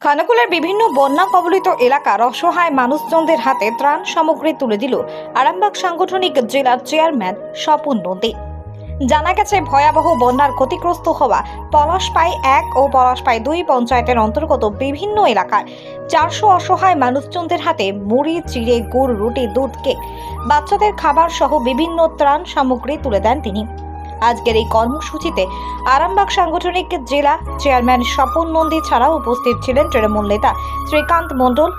খানাকুলের বিভিন্ন বন্যা কবলিত এলাকার অসহায় মানুষজনদের হাতে ত্রাণ সামগ্রী তুলে দিল আরামবাগ সাংগঠনিক জেলার চেয়ারম্যান স্বপন নন্দী। জানা গেছে, ভয়াবহ বন্যার ক্ষতিগ্রস্ত হওয়া পলাশপাই এক ও পলাশপাই দুই পঞ্চায়েতের অন্তর্গত বিভিন্ন এলাকার চারশো অসহায় মানুষজনদের হাতে মুড়ি, চিড়ে, গুড়, রুটি, দুধ, কেক, বাচ্চাদের খাবার সহ বিভিন্ন ত্রাণ সামগ্রী তুলে দেন তিনি। আজকের এই কর্মসূচিতে আরামবাগ সাংগঠনিক জেলা চেয়ারম্যান স্বপন নন্দী ছাড়াও উপস্থিত ছিলেন তৃণমূল নেতা শ্রীকান্ত মণ্ডল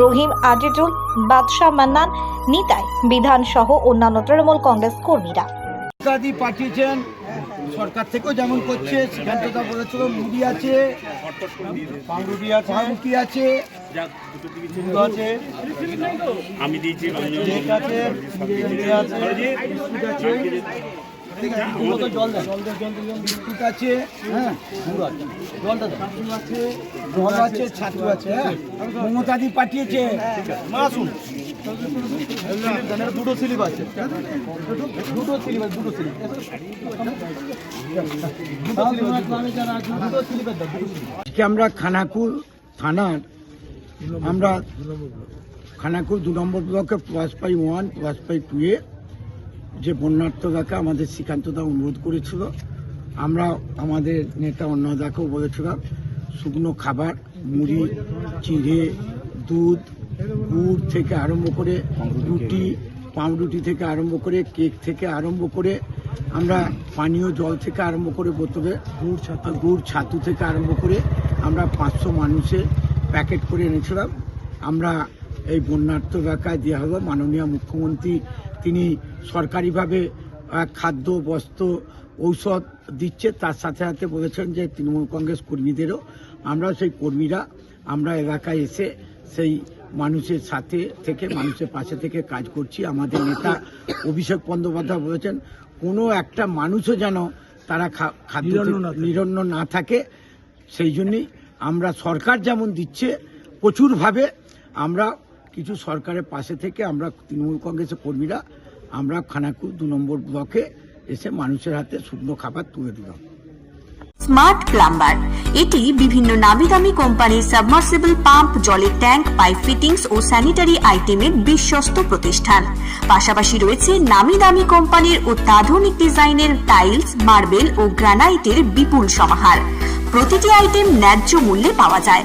রহিম আজিজুল বাদশাহ মান্নান নিতাই বিধান সহ অন্যান্য তৃণমূল কংগ্রেস কর্মীরা। ইত্যাদি পাঠিয়েছেন সরকার থেকেও যেমন করছে বলেছিল মুড়ি আছে পাউরুটি আছে পাউরুটি আছে আছে আমি দিয়েছি আছে আছে বিস্কুট আছে হ্যাঁ জলটা আছে। জল আছে ছাতু আছে মমতাদি পাঠিয়েছে। মাসুন দুটো স্লিপ আছে। দুটো স্লিপ আছে দুটো স্লিপ। আজকে আমরা খানাকুল থানার আমরা খানাকুল দু নম্বর ব্লকে প্লাস পাই ওয়ান প্লাস পাই টু এ যে বন্যার্থদাকে আমাদের শ্রীকান্তদা অনুরোধ করেছিল আমরা আমাদের নেতা অন্নদাকেও বলেছিলাম শুকনো খাবার মুড়ি চিড়ে দুধ গুড় থেকে আরম্ভ করে রুটি পাউরুটি থেকে আরম্ভ করে কেক থেকে আরম্ভ করে আমরা পানীয় জল থেকে আরম্ভ করে বোতলে গুড় ছাতু। গুড় ছাতু থেকে আরম্ভ করে আমরা পাঁচশো মানুষের প্যাকেট করে এনেছিলাম। আমরা এই বন্যার্থ এলাকায় দেওয়া হলো মাননীয় মুখ্যমন্ত্রী তিনি সরকারিভাবে খাদ্য বস্ত্র ঔষধ দিচ্ছে। তার সাথে সাথে বলেছেন যে তৃণমূল কংগ্রেস কর্মীদেরও আমরা সেই কর্মীরা আমরা এলাকায় এসে সেই মানুষের সাথে থেকে মানুষের পাশে থেকে কাজ করছি। আমাদের নেতা অভিষেক বন্দ্যোপাধ্যায় বলেছেন কোনো একটা মানুষও যেন তারা খা- খাদ্য নিরন্ন না থাকে সেই জন্যই আমরা সরকার যেমন দিচ্ছে প্রচুরভাবে আমরা কিছু সরকারের পাশে থেকে আমরা তৃণমূল কংগ্রেসের কর্মীরা আমরা খানাকুল দু নম্বর ব্লকে এসে মানুষের হাতে শুকনো খাবার তুলে দিলাম। Smart plumber. এটি বিভিন্ন নামি দামি কোম্পানির সাবমার্সিবল পাম্প, জলের ট্যাঙ্ক, পাইপ ফিটিংস ও স্যানিটারি আইটেমের বিশ্বস্ত প্রতিষ্ঠান। পাশাপাশি রয়েছে নামি দামি কোম্পানির অত্যাধুনিক ডিজাইনের টাইলস, মার্বেল ও গ্রানাইটের বিপুল সমাহার। প্রতিটি আইটেম ন্যায্য মূল্যে পাওয়া যায়।